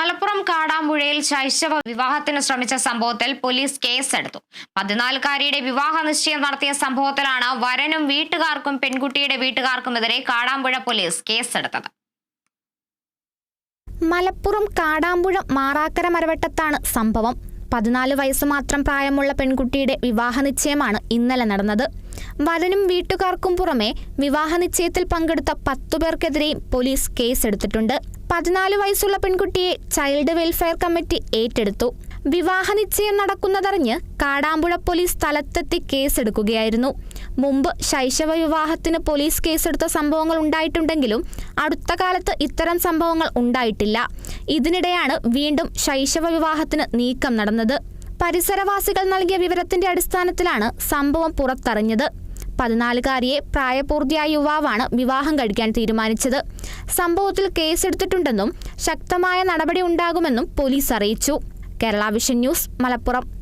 മലപ്പുറം കാടാമ്പുഴയിൽ ശൈശവ വിവാഹത്തിന് ശ്രമിച്ച സംഭവത്തിൽ പോലീസ് കേസെടുത്തു. പതിനാലുകാരിയുടെ വിവാഹ നിശ്ചയം നടത്തിയ സംഭവത്തിലാണ് വരനും വീട്ടുകാർക്കും പെൺകുട്ടിയുടെ വീട്ടുകാർക്കുമെതിരെ കാടാമ്പുഴ പോലീസ് കേസെടുത്തത്. മലപ്പുറം കാടാമ്പുഴ മാറാക്കര മരവട്ടത്താണ് സംഭവം. പതിനാല് വയസ്സ് മാത്രം പ്രായമുള്ള പെൺകുട്ടിയുടെ വിവാഹ നിശ്ചയമാണ് ഇന്നലെ നടന്നത്. വരനും വീട്ടുകാർക്കും പുറമെ വിവാഹ നിശ്ചയത്തിൽ പങ്കെടുത്ത പത്തു പേർക്കെതിരെ പോലീസ് കേസെടുത്തിട്ടുണ്ട്. പതിനാല് വയസ്സുള്ള പെൺകുട്ടിയെ ചൈൽഡ് വെൽഫെയർ കമ്മിറ്റി ഏറ്റെടുത്തു. വിവാഹ നിശ്ചയം നടക്കുന്നതറിഞ്ഞ് കാടാമ്പുഴ പോലീസ് സ്ഥലത്തെത്തി കേസെടുക്കുകയായിരുന്നു. മുമ്പ് ശൈശവ വിവാഹത്തിന് പോലീസ് കേസെടുത്ത സംഭവങ്ങൾ ഉണ്ടായിട്ടുണ്ടെങ്കിലും അടുത്ത കാലത്ത് ഇത്തരം സംഭവങ്ങൾ ഉണ്ടായിട്ടില്ല. ഇതിനിടെയാണ് വീണ്ടും ശൈശവ വിവാഹത്തിന് നീക്കം നടന്നത്. പരിസരവാസികൾ നൽകിയ വിവരത്തിന്റെ അടിസ്ഥാനത്തിലാണ് സംഭവം പുറത്തറിഞ്ഞത്. പതിനാലുകാരിയെ പ്രായപൂർത്തിയായ യുവാവാണ് വിവാഹം കഴിക്കാൻ തീരുമാനിച്ചത്. സംഭവത്തിൽ കേസെടുത്തിട്ടുണ്ടെന്നും ശക്തമായ നടപടി ഉണ്ടാകുമെന്നും പോലീസ് അറിയിച്ചു. Kerala Vision News Malappuram.